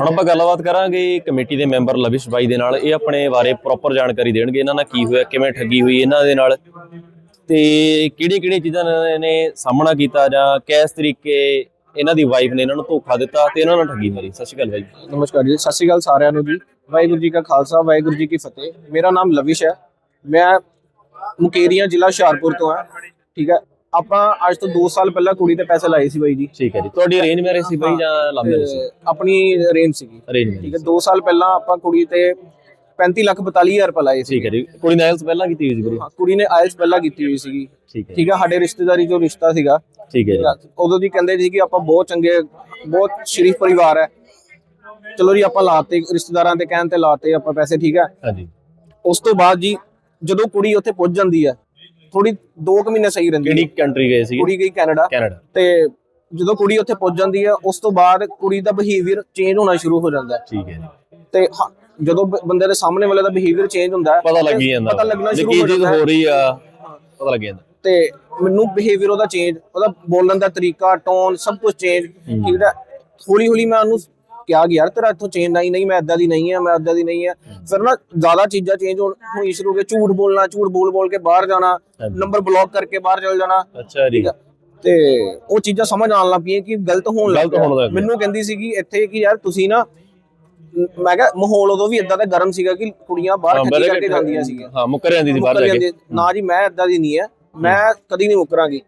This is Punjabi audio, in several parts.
ਹੁਣ ਆਪਾਂ ਗੱਲਬਾਤ ਕਰਾਂਗੇ ਕਮੇਟੀ ਦੇ ਮੈਂਬਰ ਲਵਿਸ਼ ਬਾਈ ਦੇ ਨਾਲ। ਇਹ ਆਪਣੇ ਬਾਰੇ ਪ੍ਰੋਪਰ ਜਾਣਕਾਰੀ ਦੇਣਗੇ। ਇਹਨਾਂ ਨਾਲ ਕੀ ਹੋਇਆ, ਕਿਵੇਂ ਠੱਗੀ ਹੋਈ ਇਹਨਾਂ ਦੇ ਨਾਲ? ਤੇ ਕਿਹੜੀਆਂ ਕਿਹੜੀਆਂ ਚੀਜ਼ਾਂ ਨੇ- ਨੇ ਸਾਹਮਣਾ ਕੀਤਾ ਜਾਂ ਕਿਸ ਤਰੀਕੇ ਇਹਨਾਂ ਦੀ ਵਾਈਫ ਨੇ ਇਹਨਾਂ ਨੂੰ ਧੋਖਾ ਦਿੱਤਾ ਤੇ ਇਹਨਾਂ ਨਾਲ ਠੱਗੀ ਮਾਰੀ? ਸਤਿ ਸ਼੍ਰੀ ਅਕਾਲ ਬਾਈ ਨਮਸਕਾਰ ਜੀ। ਸਤਿ ਸ਼੍ਰੀ ਅਕਾਲ ਸਾਰਿਆਂ ਨੂੰ ਜੀ। ਵਾਹਿਗੁਰੂ ਜੀ ਕਾ ਖਾਲਸਾ, ਵਾਹਿਗੁਰੂ ਜੀ ਕੀ ਫਤਿਹ। ਮੇਰਾ ਨਾਮ ਲਵਿਸ਼ ਹੈ। ਮੈਂ ਮੁਕੇਰੀਆਂ ਜ਼ਿਲ੍ਹਾ ਹੁਸ਼ਿਆਰਪੁਰ ਤੋਂ ਹਾਂ। ਠੀਕ ਹੈ। ਆਪਾਂ ਅੱਜ ਤੋਂ 2 ਸਾਲ ਪਹਿਲਾਂ ਕੁੜੀ ਤੇ ਪੈਸੇ ਲਾਏ ਸੀ ਬਾਈ ਜੀ। ਠੀਕ ਹੈ ਜੀ। ਤੁਹਾਡੀ ਅਰੇਂਜ ਮੈਰਿਜ ਸੀ ਬਾਈ ਜਾਂ ਲਵ ਮੈਰਿਜ ਸੀ? ਆਪਣੀ ਰੇਂਜ ਸੀਗੀ। ਅਰੇਂਜ ਠੀਕ ਮੈਰਿਜ ਹੈ 2 ਸਾਲ ਪਹਿਲਾਂ ਆਪਾਂ ਕੁੜੀ ਤੇ 35 ਲੱਖ 42 ਹਜ਼ਾਰ ਰੁਪਏ ਲਾਏ ਸੀ ਠੀਕ ਹੈ ਜੀ। ਕੁੜੀ ਨਾਲ ਪਹਿਲਾਂ ਕੀਤੀ ਹੋਈ ਸੀ ਵੀਰੇ ਹਾਂ, ਕੁੜੀ ਨੇ ਆਇਲਸ ਪਹਿਲਾਂ ਕੀਤੀ ਹੋਈ ਸੀਗੀ। ਠੀਕ ਹੈ। ਠੀਕ ਹੈ ਸਾਡੇ ਰਿਸ਼ਤੇਦਾਰੀ ਜੋ ਰਿਸ਼ਤਾ ਸੀਗਾ। ਠੀਕ ਹੈ ਜੀ। ਉਦੋਂ ਦੀ ਕਹਿੰਦੇ ਸੀ ਕਿ ਆਪਾਂ ਬਹੁਤ ਚੰਗੇ ਬਹੁਤ ਸ਼ਰੀਫ ਪਰਿਵਾਰ ਹੈ। ਚਲੋ ਜੀ ਆਪਾਂ ਲਾਤੇ ਰਿਸ਼ਤੇਦਾਰਾਂ ਦੇ ਕਹਿਣ ਤੇ ਲਾਤੇ ਆਪਾਂ ਪੈਸੇ ਠੀਕ ਹੈ। ਹਾਂਜੀ। ਉਸ ਤੋਂ ਬਾਅਦ ਜੀ ਜਦੋਂ ਕੁੜੀ ਉੱਥੇ ਪਹੁੰਚ ਜਾਂਦੀ ਹੈ ਥੋੜੀ 2 ਕੁ ਮਹੀਨੇ ਸਹੀ ਰਹਿੰਦੀ ਕਿਹੜੀ ਕੰਟਰੀ ਗਏ ਸੀ ਕੁੜੀ ਗਈ ਕੈਨੇਡਾ। ਕੈਨੇਡਾ। ਤੇ ਜਦੋਂ ਕੁੜੀ ਉੱਥੇ ਪਹੁੰਚ ਜਾਂਦੀ ਹੈ ਉਸ ਤੋਂ ਬਾਅਦ ਕੁੜੀ ਦਾ ਬਿਹੇਵੀਅਰ ਚੇਂਜ ਹੋਣਾ ਸ਼ੁਰੂ ਹੋ ਜਾਂਦਾ ਹੈ। ਠੀਕ ਹੈ ਜੀ। ਤੇ ਹਾਂ, ਜਦੋਂ ਬ- ਬੰਦੇ ਦੇ ਸਾਹਮਣੇ ਵਾਲੇ ਦਾ ਬਿਹੇਵੀਅਰ ਚੇਂਜ ਹੁੰਦਾ ਹੈ ਪਤਾ ਲੱਗ ਹੀ ਜਾਂਦਾ। ਪਤਾ ਲੱਗਣਾ ਵੀ ਸ਼ੁਰੂ ਕੀ ਹੋ ਚੀਜ਼ ਜਾਂਦਾ ਹੈ। ਹੋ ਰਹੀ ਆ ਪਤਾ ਲੱਗ ਜਾਂਦਾ। ਤੇ ਮੈਨੂੰ ਬਿਹੇਵੀਅਰ ਉਹਦਾ ਚੇਂਜ ਉਹਦਾ ਬੋਲਣ ਦਾ ਤਰੀਕਾ ਟੋਨ ਸਭ ਕੁਝ ਚੇਂਜ ਠੀਕ ਹੈ ਹੌਲੀ ਹੌਲੀ ਮੈਂ ਉਹਨੂੰ ਕਿਹਾ ਯਾਰ ਤੇਰਾ ਇੱਥੋਂ ਚੇਂਜ ਨਹੀਂ ਨਹੀਂ ਮੈਂ ਇਦਾਂ ਦੀ ਨਹੀਂ ਆ ਮੈਂ ਇਦਾਂ ਦੀ ਨਹੀਂ ਆ। ਫਿਰ ਨਾ ਜ਼ਿਆਦਾ ਚੀਜ਼ਾਂ ਚੇਂਜ ਹੋਣੀ ਸ਼ੁਰੂ ਹੋ ਗਏ ਝੂਠ ਬੋਲਣਾ ਝੂਠ ਬੋਲ ਬੋਲ ਕੇ ਬਾਹਰ ਜਾਣਾ। ਨੰਬਰ ਬਲੌਕ ਕਰਕੇ ਬਾਹਰ ਚਲ ਜਾਣਾ। ਅੱਛਾ ਜੀ। ਆ। ਤੇ ਉਹ ਚੀਜ਼ਾਂ ਸਮਝ ਆਉਣ ਲੱਗ ਪਈਆਂ ਕਿ ਗਲਤ ਹੋਣ ਲੱਗ ਪਿਆ। ਮੈਨੂੰ ਕਹਿੰਦੀ ਸੀ ਕਿ ਇੱਥੇ ਕਿ ਯਾਰ ਤੁਸੀਂ ਨਾ ਮੈਂ ਕਿਹਾ ਮਾਹੌਲ ਉਦੋਂ ਵੀ ਇਦਾਂ ਦਾ ਗਰਮ ਸੀਗਾ ਕਿ ਕੁੜੀਆਂ ਬਾਹਰ ਬੜੇ ਕਰਕੇ ਜਾਂਦੀਆਂ ਸੀਗੀਆਂ। ਹਾਂ ਮੁੱਕਰ ਜਾਂਦੀ ਸੀ ਬਾਹਰ ਜਾ ਕੇ। ਨਾ ਜੀ ਮੈਂ ਇਦਾਂ ਦੀ ਨਹੀਂ ਹੈ ਮੈਂ ਕਦੀ ਨਹੀਂ ਮੁੱਕਰਾਂਗੀ।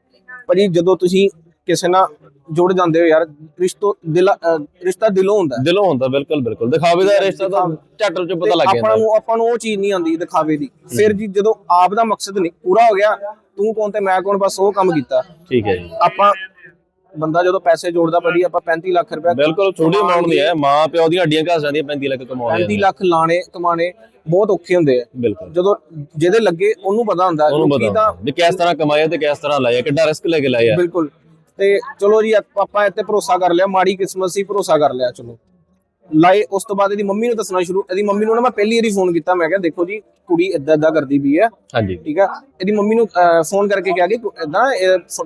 ਭਾਜੀ ਜਦੋਂ ਤੁਸੀਂ ਕਿਸੇ ਨਾਲ ਜੁੜ ਜਾਂਦੇ ਹੋ ਯਾਰ ਰਿਸ਼ਤੋ ਦਿਲ ਅਹ ਰਿਸ਼ਤਾ ਦਿਲੋਂ ਹੁੰਦਾ। ਹੈ। ਦਿਲੋਂ ਹੁੰਦਾ ਬਿਲਕੁਲ ਬਿਲਕੁਲ। ਦਿਖਾਵੇ ਦਾ ਰਿਸ਼ਤਾ ਤਾਂ ਝੱਟ ਚ ਪਤਾ ਲੱਗ ਜਾਂਦਾ। ਆਪਾਂ ਨੂੰ ਆਪਾਂ ਨੂੰ ਉਹ ਚੀਜ਼ ਨਹੀਂ ਆਉਂਦੀ ਦਿਖਾਵੇ ਦੀ। ਫਿਰ ਜੀ ਜਦੋਂ ਆਪ ਦਾ ਮਕਸਦ ਨਹੀਂ ਪੂਰਾ ਹੋ ਗਿਆ ਤੂੰ ਕੌਣ ਤੇ ਮੈਂ ਕੌਣ ਬਸ ਉਹ ਕੰਮ ਕੀਤਾ। ਠੀਕ ਹੈ ਜੀ। ਆਪਾਂ ਬੰਦਾ ਜਦੋਂ ਪੈਸੇ ਜੋੜਦਾ ਭਾਜੀ ਆਪਾਂ 35 ਲੱਖ ਰੁਪਏ ਬਿਲਕੁਲ ਛੋਟੀ ਅਮਾਉਂਟ ਨਹੀਂ ਹੈ। ਮਾਂ ਪਿਓ ਦੀਆਂ ਹੱਡੀਆਂ ਘਸ ਜਾਂਦੀਆਂ 35 ਲੱਖ ਕਮਾਉਣੇ 35 ਲੱਖ ਲਾਣੇ ਕਮਾਣੇ ਬਹੁਤ ਔਖੇ ਹੁੰਦੇ ਆ। ਬਿਲਕੁਲ। ਜਦੋਂ ਜਿਹਦੇ ਲੱਗੇ ਉਹਨੂੰ ਪਤਾ ਹੁੰਦਾ ਉਹਨੂੰ ਪਤਾ ਵੀ ਕਿਸ ਤਰ੍ਹਾਂ ਕਮਾਇਆ ਤੇ ਕਿਸ ਤਰ੍ਹਾਂ ਲਾਇਆ ਕਿੱਡਾ ਰਿਸਕ ਲੈ ਕੇ ਲਾਇਆ। ਬਿਲਕੁਲ। ਤੇ ਚਲੋ ਜੀ ਆਪ- ਇੱਥੇ ਭਰੋਸਾ ਕਰ ਲਿਆ ਮਾੜੀ ਕਿਸਮਤ ਸੀ ਭਰੋਸਾ ਕਰ ਲਿਆ ਚਲੋ। ਲਾਏ ਉਸ ਤੋਂ ਬਾਅਦ ਇਹਦੀ ਮੰਮੀ ਨੂੰ ਦੱਸਣਾ ਸ਼ੁਰੂ ਇਹਦੀ ਮੰਮੀ ਨੂੰ ਨਾ ਮੈਂ ਪਹਿਲੀ ਵਾਰੀ ਫੋਨ ਕੀਤਾ ਮੈਂ ਕਿਹਾ ਦੇਖੋ ਜੀ ਕੁੜੀ ਇਦਾਂ ਇਦਾਂ ਕਰਦੀ ਵੀ ਹੈ। ਹਾਂਜੀ। ਠੀਕ ਹੈ ਇਹਦੀ ਮੰਮੀ ਨੂੰ ਫੋਨ ਕਰਕੇ ਕਿਹਾ ਕਿ ਇਦਾਂ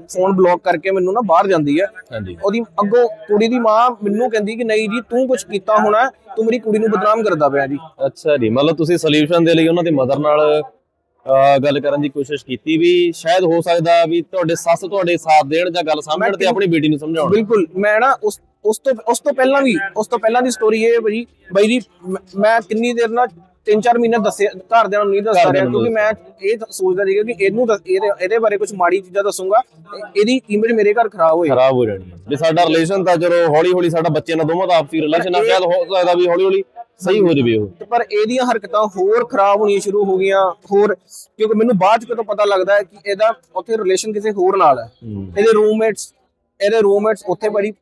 ਫੋਨ ਬਲੌਕ ਕਰਕੇ ਮੈਨੂੰ ਨਾ ਬਾਹਰ ਜਾਂਦੀ ਹੈ। ਹਾਂਜੀ। ਉਹਦੀ ਅੱਗੋਂ ਕੁੜੀ ਦੀ ਮਾਂ ਮੈਨੂੰ ਕਹਿੰਦੀ ਕਿ ਨਹੀਂ ਜੀ ਤੂੰ ਕੁਝ ਕੀਤਾ ਹੋਣਾ ਤੂੰ ਮੇਰੀ ਕੁੜੀ ਨੂੰ ਬਦਨਾਮ ਕਰਦਾ ਪਿਆ ਜੀ। ਅੱਛਾ ਜੀ ਮਤਲਬ ਤੁਸੀਂ ਸੋਲੂਸ਼ਨ ਦੇ ਲਈ ਉਹਨਾਂ ਦੀ ਮਦਰ ਨਾਲ ਗੱਲ ਕਰਨ ਦੀ ਕੋਸ਼ਿਸ਼ ਕੀਤੀ ਵੀ ਸ਼ਾਇਦ ਹੋ ਸਕਦਾ ਵੀ ਤੁਹਾਡੇ ਸੱਸ ਤੁਹਾਡੇ ਸਾਥ ਦੇਣ ਜਾਂ ਗੱਲ ਸਮਝਣ ਤੇ ਆਪਣੀ ਬੇਟੀ ਨੂੰ ਸਮਝਾਉਣ। ਬਿਲਕੁਲ ਮੈਂ ਨਾ ਉਸ ਉਸ ਤੋਂ ਉਸ ਤੋਂ ਪਹਿਲਾਂ ਵੀ ਉਸ ਤੋਂ ਪਹਿਲਾਂ ਦੀ ਸਟੋਰੀ ਇਹ ਹੈ ਭਾਜੀ। ਬਾਈ ਜੀ ਮੈਂ ਕਿੰਨੀ ਦੇਰ ਨਾਲ 3-4 ਮਹੀਨੇ ਦੱਸਿਆ ਘਰਦਿਆਂ ਨੂੰ ਨਹੀਂ ਘਰਦਿਆਂ ਰਿਹਾ ਕਿਉਂਕਿ ਮੈਂ ਇਹ ਸੋਚਦਾ ਸੀਗਾ ਕਿ ਇਹਨੂੰ ਇਹਦੇ ਬਾਰੇ ਕੁਝ ਮਾੜੀ ਚੀਜ਼ਾਂ ਦੱਸੂਗਾ ਇਹਦੀ ਇਮੇਜ ਮੇਰੇ ਘਰ ਖਰਾਬ ਹੋਏਗੀ ਖਰਾਬ ਹੋ ਜਾਣੀ ਵੀ ਸਾਡਾ ਰਿਲੇਸ਼ਨ ਤਾਂ ਚਲੋ ਹੌਲੀ ਹੌਲੀ ਸਾਡਾ ਬੱਚੇ ਨਾਲ ਦੋਵਾਂ ਦਾ ਆਪਸੀ ਰਿਲੇਸ਼ਨ ਆ ਸ਼ਾਇਦ ਹੋ ਸਕਦਾ ਵੀ ਹੌਲੀ ਹੌਲੀ ਸਹੀ ਹੋ ਜਾਵੇ ਉਹ। ਪਰ ਇਹਦੀਆਂ ਹਰਕਤਾਂ ਹੋਰ ਖਰਾਬ ਹੋਣੀਆਂ ਸ਼ੁਰੂ ਹੋ ਗਈਆਂ ਹੋਰ ਕਿਉਂਕਿ ਮੈਨੂੰ ਬਾਅਦ ਚ ਕਦੋਂ ਪਤਾ ਲੱਗਦਾ ਹੈ ਕਿ ਇਹਦਾ ਉੱਥੇ ਰਿਲੇਸ਼ਨ ਕਿਸੇ ਹੋਰ ਨਾਲ ਹੂੰ। ਇਹਦੇ ਰੂਮਮੇਟਸ ਇਹਦੇ ਰੂਮਮੇਟਸ ਉੱਥੇ ਬੜੀ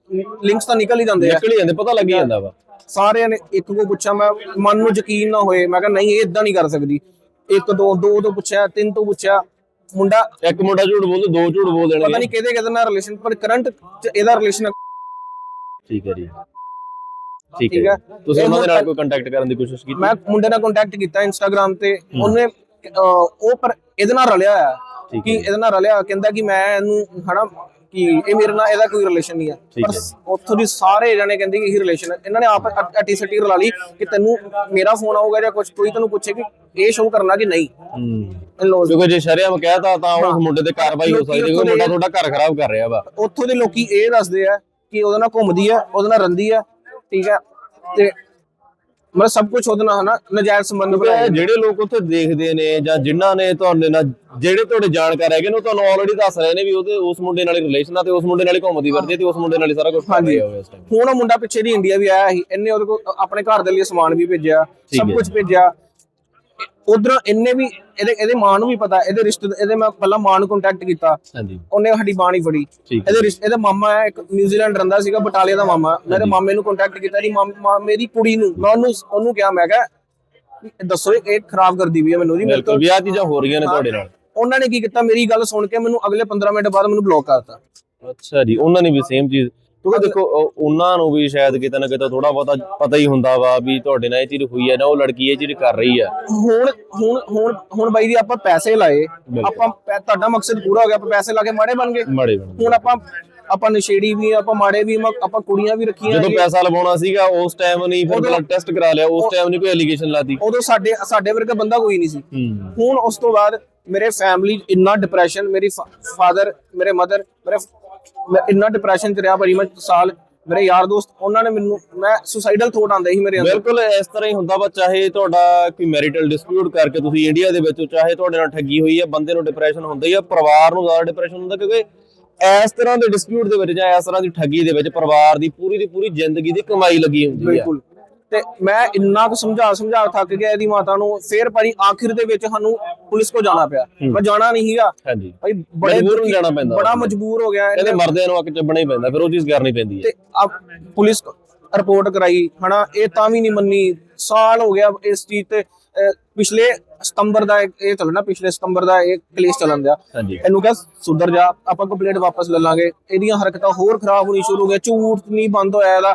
ਲਿੰਕਸ ਤਾਂ ਨਿਕਲ ਹੀ ਜਾਂਦੇ ਆ। ਨਿਕਲ ਹੀ ਜਾਂਦੇ ਪਤਾ ਲੱਗ ਹੀ ਜਾਂਦਾ ਵਾ। ਸਾਰਿਆਂ ਨੇ ਇੱਕ ਕੋ ਪੁੱਛਿਆ ਮੈਂ ਮਨ ਨੂੰ ਯਕੀਨ ਨਾ ਹੋਏ। ਮੈਂ ਕਿਹਾ ਨਹੀਂ ਇਹ ਇਦਾਂ ਨਹੀਂ ਕਰ ਸਕਦੀ। ਇੱਕ ਦੋ ਦੋ ਤੋਂ ਪੁੱਛਿਆ ਤਿੰਨ ਤੋਂ ਪੁੱਛਿਆ। ਮੁੰਡਾ ਇੱਕ ਮੁੰਡਾ ਝੂਠ ਬੋਲਦਾ ਦੋ ਝੂਠ ਬੋਲ ਪਤਾ ਦੇਣਗੇ ਨਹੀਂ ਕਿਹਦੇ ਕਿਹਦੇ ਨਾਲ ਰਿਲੇਸ਼ਨ ਪਰ ਕਰੰਟ ਇਹਦਾ ਰਿਲੇਸ਼ਨ ਠੀਕ ਹੈ ਜੀ। ਠੀਕ ਹੈ। ਤੁਸੀਂ ਉਹਨਾਂ ਦੇ ਨਾਲ ਕੋਈ ਕੰਟੈਕਟ ਕਰਨ ਦੀ ਕੋਸ਼ਿਸ਼ ਕੀਤੀ? ਮੈਂ ਮੁੰਡੇ ਨਾਲ ਕੰਟੈਕਟ ਕੀਤਾ ਇੰਸਟਾਗ੍ਰam ਤੇ। ਉਹਨੇ ਉਹ ਪਰ ਇਹਦੇ ਨਾਲ ਰਲਿਆ ਆ ਠੀਕ ਕਿ ਇਹਦੇ ਨਾਲ ਰਲਿਆ ਕਹਿੰਦਾ ਕਿ ਮੈਂ ਇਹਨੂੰ ਹਨਾ ਕਿ ਇਹ ਮੇਰੇ ਨਾਲ ਇਹਦਾ ਕੋਈ ਰਿਲੇਸ਼ਨ ਨਹੀਂ ਆ। ਪਰ। ਉੱਥੋਂ ਦੀ ਸਾਰੇ ਜਣੇ ਕਹਿੰਦੇ ਕਿ ਇਹ ਰਿਲੇਸ਼ਨ ਹੈ ਇਹਨਾਂ ਨੇ ਆਪ ਅਟੀ ਸਟੀ ਰਲਾ ਲਈ ਕਿ ਤੈਨੂੰ ਮੇਰਾ ਫੋਨ ਆਊਗਾ ਜਾਂ ਕੁਝ ਕੋਈ ਤੈਨੂੰ ਪੁੱਛੇ ਕਿ ਇਹ ਸ਼ੋਅ ਕਰਨਾ ਕਿ ਨਹੀਂ। ਕਿਉਂਕਿ ਜੇ ਸ਼ਰਿਆਮ ਕਹਿਤਾ ਤਾਂ ਉਸ ਮੁੰਡੇ ਤੇ ਕਾਰਵਾਈ ਹੋ ਸਕਦੀ ਹੈ ਕਿਉਂਕਿ ਮੁੰਡਾ ਤੁਹਾਡਾ ਘਰ ਖਰਾਬ ਕਰ ਰਿਹਾ ਵਾ। ਉੱਥੋਂ ਦੇ ਲੋਕੀ ਇਹ ਦੱਸਦੇ ਆ ਕਿ ਉਹਦੇ ਨਾਲ ਘੁੰਮਦੀ ਆ ਉਹਦੇ ਨਾਲ ਰੰਦੀ ਆ ਠੀਕ ਆ ਤੇ ਮਤਲਬ ਸਭ ਕੁਝ ਉਹਦੇ ਨਾਲ ਹਨਾ ਨਜਾਇਜ਼ ਸੰਬੰਧ ਬਣਾਏ ਜਿਹੜੇ ਲੋਕ ਉੱਥੇ ਦੇਖਦੇ ਨੇ ਜਾਂ ਜਿਨ੍ਹਾਂ ਨੇ ਤੁਹਾਡੇ ਨਾਲ ਜਿਹੜੇ ਤੁਹਾਡੇ ਜਾਣਕਾਰ ਹੈਗੇ ਨੇ ਉਹ ਤੁਹਾਨੂੰ ਆਲਰੇਡੀ ਦੱਸ ਰਹੇ ਨੇ ਵੀ ਉਹਦੇ ਉਸ ਮੁੰਡੇ ਨਾਲ ਰਿਲੇਸ਼ਨ ਆ ਤੇ ਉਸ ਮੁੰਡੇ ਨਾਲ ਹੀ ਘੁੰਮਦੀ ਫਿਰਦੀ ਹੈ ਤੇ ਉਸ ਮੁੰਡੇ ਨਾਲ ਹੀ ਸਾਰਾ ਕੁਝ ਹਾਂਜੀ। ਹੁਣ ਉਹ ਮੁੰਡਾ ਪਿੱਛੇ ਦੀ ਇੰਡੀਆ ਵੀ ਆਇਆ ਸੀ ਇਹਨੇ ਉਹਦੇ ਕੋਲ ਆਪਣੇ ਘਰ ਦੇ ਲਈ ਸਮਾਨ ਵੀ ਭੇਜਿਆ ਸਭ। ਕੁਝ ਭੇਜਿਆ ਉਧਰ ਇਹਨੇ ਵੀ ਇਹਦੇ ਇਹਦੇ ਮਾਂ ਨੂੰ ਵੀ ਪਤਾ ਇਹਦੇ ਰਿਸ਼ਤੇ ਇਹਦੇ ਮੈਂ ਪਹਿਲਾਂ ਮਾਂ ਨੂੰ ਕੰਟੈਕਟ ਕੀਤਾ। ਹਾਂਜੀ। ਉਹਨੇ ਸਾਡੀ ਬਾਂਹ ਨਹੀਂ ਫੜੀ। ਇਹਦੇ ਰਿਸ਼ਤੇ ਇਹਦਾ ਮਾਮਾ ਹੈ ਇੱਕ ਨਿਊਜ਼ੀਲੈਂਡ ਰਹਿੰਦਾ ਸੀਗਾ ਬਟਾਲੇ ਦਾ ਮਾਮਾ। ਮੇਰੇ ਮਾਮੇ ਨੂੰ ਕੰਟੈਕਟ ਕੀਤਾ ਜੀ ਮੇਰੀ ਕੁੜੀ ਨੂੰ ਮੈਂ ਉਹਨੂੰ ਉਹਨੂੰ ਕਿਹਾ ਮੈਂ ਕਿਹਾ ਦੱਸੋ ਇਹ ਖਰਾਬ ਕਰਦੀ ਵੀ ਹੈ ਮੈਨੂੰ ਜੀ ਬਿਲਕੁਲ ਵੀ ਆਹ ਚੀਜ਼ਾਂ ਹੋ ਰਹੀਆਂ ਨੇ ਤੁਹਾਡੇ ਨਾਲ। ਉਹਨਾਂ ਨੇ ਕੀ ਕੀਤਾ ਮੇਰੀ ਗੱਲ ਸੁਣ ਕੇ ਮੈਨੂੰ ਅਗਲੇ 15 ਮਿੰਟ ਬਾਅਦ ਮੈਨੂੰ ਬਲੌਕ ਕਰਤਾ। ਅੱਛਾ ਜੀ ਉਹਨਾਂ ਨੇ ਵੀ ਸੇਮ ਚੀਜ਼ ਕਿਉਂਕਿ ਦੇਖੋ ਉਹ- ਉਹਨਾਂ ਨੂੰ ਵੀ ਸ਼ਾਇਦ ਕਿਤੇ ਨਾ ਕਿਤੇ ਥੋੜਾ ਬਹੁਤਾ ਪਤਾ ਹੀ ਹੁੰਦਾ ਵਾ ਵੀ ਤੁਹਾਡੇ ਨਾਲ ਇਹ ਚੀਜ਼ ਹੋਈ ਹੈ ਨਾ ਉਹ ਲੜਕੀ ਇਹ ਚੀਜ਼ ਕਰ ਰਹੀ ਹੈ। ਹੁਣ ਹੁਣ ਹੁਣ ਹੁਣ ਬਾਈ ਜੀ ਆਪਾਂ ਪੈਸੇ ਲਾਏ ਆਪਾਂ ਪੈ- ਤੁਹਾਡਾ ਮਕਸਦ ਪੂਰਾ ਹੋ ਗਿਆ ਆਪਾਂ ਪੈਸੇ ਲਾ ਕੇ ਮਾੜੇ ਬਣ ਗਏ। ਮਾੜੇ ਹੁਣ ਆਪਾਂ ਆਪਾਂ ਨਸ਼ੇੜੀ ਵੀ ਆ, ਆਪਾਂ ਮਾੜੇ ਵੀ ਆ, ਆਪਾਂ ਕੁੜੀਆਂ ਵੀ ਰੱਖੀਆਂ ਜਦੋਂ। ਪੈਸਾ ਲਵਾਉਣਾ ਸੀਗਾ ਉਸ ਟਾਈਮ ਨਹੀਂ ਫਿਰ ਬਲੱਡ ਟੈਸਟ ਕਰਾ ਲਿਆ ਉਸ ਟਾਈਮ ਨਹੀਂ ਕੋਈ ਐਲੀਗੇਸ਼ਨ ਲਾਤੀ। ਉਦੋਂ ਸਾਡੇ ਸਾਡੇ ਵਰਗਾ ਬੰਦਾ ਕੋਈ ਨਹੀਂ ਸੀ। ਹੂੰ। ਹੁਣ ਉਸ ਤੋਂ ਬਾਅਦ ਮੇਰੇ ਫੈਮਿਲੀ ਇੰਨਾ ਡਿਪਰੈਸ਼ਨ ਮੇਰੀ ਫਾਦਰ ਮੇਰੇ ਮਦਰ ਮੇਰੇ ਮੈਂ ਇੰਨਾ ਡਿਪਰੈਸ਼ਨ ਚ ਰਿਹਾ ਭਾਜੀ ਮੈਂ ਸਾਲ ਮੇਰੇ ਯਾਰ ਦੋਸਤ ਉਹਨਾਂ ਨੇ ਮੈਨੂੰ ਮੈਂ ਸੁਸਾਈਡਲ ਥੋਟ ਆਉਂਦੇ ਸੀ ਮੇਰੇ ਅੰਦਰ। ਬਿਲਕੁਲ ਇਸ ਤਰ੍ਹਾਂ ਹੀ ਹੁੰਦਾ ਵਾ ਚਾਹੇ ਤੁਹਾਡਾ ਕੋਈ ਮੈਰਿਟਲ ਡਿਸਪਿਊਟ ਕਰਕੇ ਤੁਸੀਂ ਇੰਡੀਆ ਦੇ ਵਿੱਚ ਚਾਹੇ ਤੁਹਾਡੇ ਨਾਲ ਠੱਗੀ ਹੋਈ ਹੈ ਬੰਦੇ ਨੂੰ ਡਿਪਰੈਸ਼ਨ ਹੁੰਦਾ ਹੀ ਆ ਪਰਿਵਾਰ ਨੂੰ ਜ਼ਿਆਦਾ ਡਿਪਰੈਸ਼ਨ ਹੁੰਦਾ ਕਿਉਂਕਿ ਇਸ ਤਰ੍ਹਾਂ ਦੇ ਡਿਸਪਿਊਟ ਦੇ ਵਿੱਚ ਜਾਂ ਇਸ ਤਰ੍ਹਾਂ ਦੀ ਠੱਗੀ ਦੇ ਵਿੱਚ ਪਰਿਵਾਰ ਦੀ ਪੂਰੀ ਦੀ ਪੂਰੀ ਜ਼ਿੰਦਗੀ ਦੀ ਕਮਾਈ ਲੱਗੀ ਹੁੰਦੀ ਹੈ ਬਿਲਕੁਲ। ਤੇ ਮੈਂ ਇੰਨਾ ਕੁ ਸਮਝਾ ਸਮਝਾ ਥੱਕ ਗਿਆ ਇਹਦੀ ਮਾਤਾ ਨੂੰ ਫੇਰ ਭਾਜੀ ਆਖਿਰ ਦੇ ਵਿੱਚ ਸਾਨੂੰ ਪੁਲਿਸ ਕੋ ਜਾਣਾ ਪਿਆ। ਮੈਂ ਜਾਣਾ ਨਹੀਂ ਸੀਗਾ। ਹਾਂਜੀ। ਭਾਈ ਬੜੇ ਦੁਖੀ- ਜਾਣਾ ਪੈਂਦਾ ਬੜਾ। ਮਜਬੂਰ ਹੋ ਗਿਆ ਕਹਿੰਦੇ ਮਰਦਿਆਂ ਨੂੰ ਅੱਗ ਚੱਬਣਾ ਹੀ ਪੈਂਦਾ ਫਿਰ ਉਹ ਚੀਜ਼ ਕਰਨੀ ਪੈਂਦੀ ਹੈ। ਤੇ ਪੁਲਿਸ ਰਿਪੋਰਟ ਕਰਾਈ ਹਨਾ ਇਹ ਤਾਂ ਵੀ ਨਹੀਂ ਮੰਨੀ। ਸਾਲ ਹੋ ਗਿਆ ਇਸ ਚੀਜ਼ ਤੇ ਪਿਛਲੇ ਸਤੰਬਰ ਦਾ ਇਹ ਚੱਲਣਾ ਪਿਛਲੇ ਸਤੰਬਰ ਦਾ ਇਹ ਕੇਸ ਚੱਲਣ ਦਿਆ। ਇਹਨੂੰ ਕਿਹਾ ਸੁਧਰ ਜਾ ਆਪਾਂ ਕੰਪਲੇਂਟ ਵਾਪਸ ਲੈ ਲਾਂਗੇ। ਇਹਦੀਆਂ ਹਰਕਤਾਂ ਹੋਰ ਖਰਾਬ ਹੋਣੀ ਸ਼ੁਰੂ ਹੋ ਗਿਆ ਝੂਠ ਨਹੀਂ ਬੰਦ ਹੋਇਆ ਇਹਦਾ।